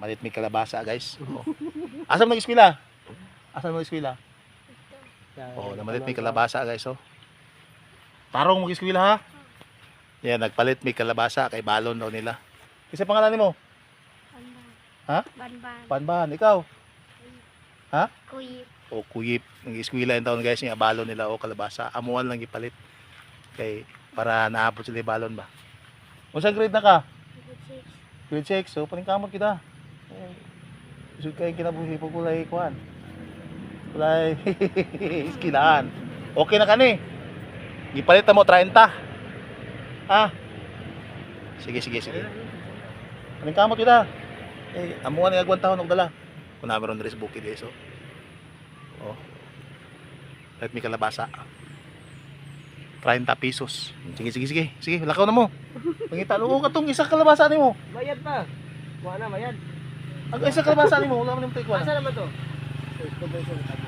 Malit may kalabasa guys. Oh. Asa mo nag-eskwela? Asa mo nag-eskwela? Oo, oh, namalit may kalabasa guys oh. Tarong mag-eskwela ha. Yan, nagpalit may kalabasa kay balon daw nila. Isa pangalan mo? Banban. Ha? Banban. Panban, ikaw? Kuy. O kuyip, nag-eskwela yung taon guys, yung balon nila o kalabasa. Amuan lang ipalit. Kay para naabot sila yung balon ba. Unsa grade na ka? Grade 6. So, paningkamot kita. Isod kayo kinabuhi po kulay kuhan. Kulay iskilaan. Okay na ka ni. Gipalit mo 30. Ha? Sige, sige, sige. Paningkamot kita. Eh, amuan nga agwan taon og dala. Kung nameron diri sa bukid eh, so. Oh. Let me kalabasa. 30 pesos. Sige, sige, sige. Sige, lakaw na mo. Pangita, luo ka tong isa kalabasa ni mo. Bayad pa. Kuha na, bayad. Ang isa kalabasa ni mo, wala mo nang tayo Asa naman to? Ito ba yung